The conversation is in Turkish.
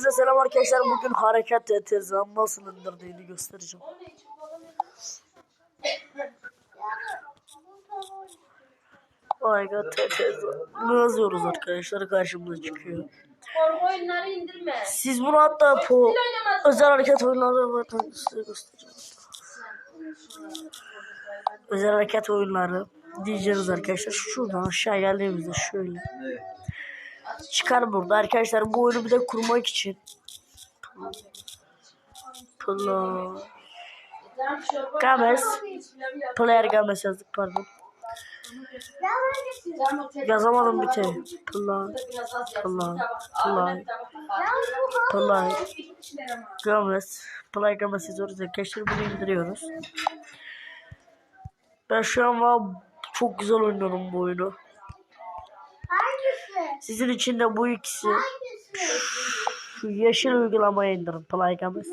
Hepinize selam arkadaşlar. Bugün hareket edeceğiz. Nasıl indirdiğini göstereceğim. Vay god TTZ. Bunu yazıyoruz arkadaşlar. Karşımıza çıkıyor. Korku oyunları indirme. Siz bunu hatta po özel hareket oyunları var. Size göstereceğim. Özel hareket oyunları diyeceğiz arkadaşlar. Şuradan aşağı geldiğimizde şöyle. Çıkar burada arkadaşlar. Bu oyunu bir de kurmak için. Play. Games. Player Games yazdık pardon. Yazamadım bir şey. Play. Play. Play. Play. Games. Play Games yazıyoruz arkadaşlar. Bunu indiriyoruz. Ben şu an çok güzel oynuyorum bu oyunu. Sizin için de bu ikisi. Şu yeşil uygulamayı indirin Play Games.